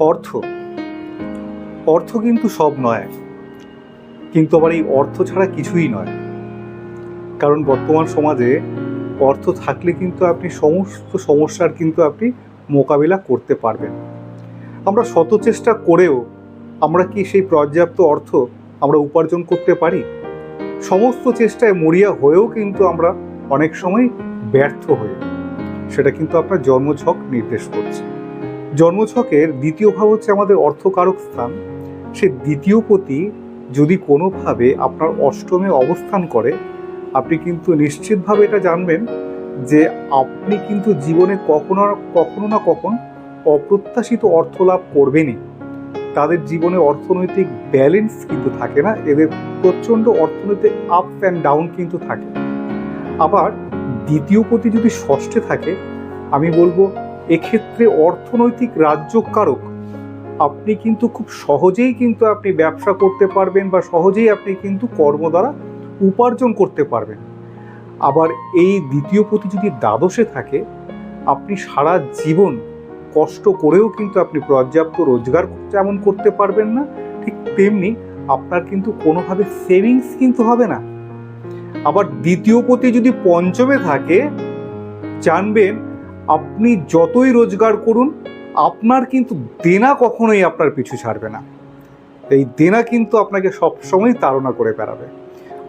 অর্থ। অর্থ কিন্তু সব নয়। কিন্তু আবার এই অর্থ ছাড়া কিছুই নয়। কারণ বর্তমান সমাজে অর্থ থাকলে কিন্তু আপনি সমস্ত সমস্যার কিন্তু আপনি মোকাবিলা করতে পারবেন। আমরা শত চেষ্টা করেও আমরা কি সেই পর্যাপ্ত অর্থ আমরা উপার্জন করতে পারি? সমস্ত চেষ্টায় মরিয়া হয়েও কিন্তু আমরা অনেক সময় ব্যর্থ হই। সেটা কিন্তু আপনার জন্মঝক নির্দেশ করছে। জন্মছকের দ্বিতীয় ভাব হচ্ছে আমাদের অর্থকারক স্থান। সে দ্বিতীয় পতি যদি কোনোভাবে আপনার অষ্টমে অবস্থান করে, আপনি কিন্তু নিশ্চিতভাবে এটা জানবেন যে আপনি কিন্তু জীবনে কখনো কখনো না কখন অপ্রত্যাশিত অর্থ লাভ করবেনই। তাদের জীবনে অর্থনৈতিক ব্যালেন্স কিন্তু থাকে না, এদের প্রচণ্ড অর্থনৈতিক আপ অ্যান্ড ডাউন কিন্তু থাকে। আবার দ্বিতীয় পতি যদি ষষ্ঠে থাকে, আমি বলব এক্ষেত্রে অর্থনৈতিক রাজ্যকারক, আপনি কিন্তু খুব সহজেই কিন্তু আপনি ব্যবসা করতে পারবেন বা সহজেই আপনি কিন্তু কর্ম দ্বারা উপার্জন করতে পারবেন। আবার এই দ্বিতীয় পতি যদি দ্বাদশে থাকে, আপনি সারা জীবন কষ্ট করেও কিন্তু আপনি পর্যাপ্ত রোজগার যেমন করতে পারবেন না, ঠিক তেমনি আপনার কিন্তু কোনোভাবে সেভিংস কিন্তু হবে না। আবার দ্বিতীয় পতি যদি পঞ্চমে থাকে, জানবেন আপনি যতই রোজগার করুন, আপনার কিন্তু দেনা কখনোই আপনার পিছু ছাড়বে না। এই দেনা কিন্তু আপনাকে সবসময় তাড়না করে বেড়াবে।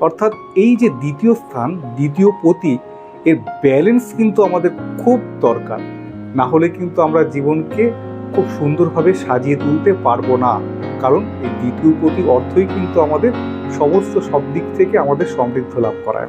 অর্থাৎ এই যে দ্বিতীয় স্থান, দ্বিতীয় পতি, এর ব্যালেন্স কিন্তু আমাদের খুব দরকার। না হলে কিন্তু আমরা জীবনকে খুব সুন্দরভাবে সাজিয়ে তুলতে পারব না। কারণ এই দ্বিতীয় পতি অর্থই কিন্তু আমাদের সমস্ত সব দিক থেকে আমাদের সমৃদ্ধ লাভ করায়।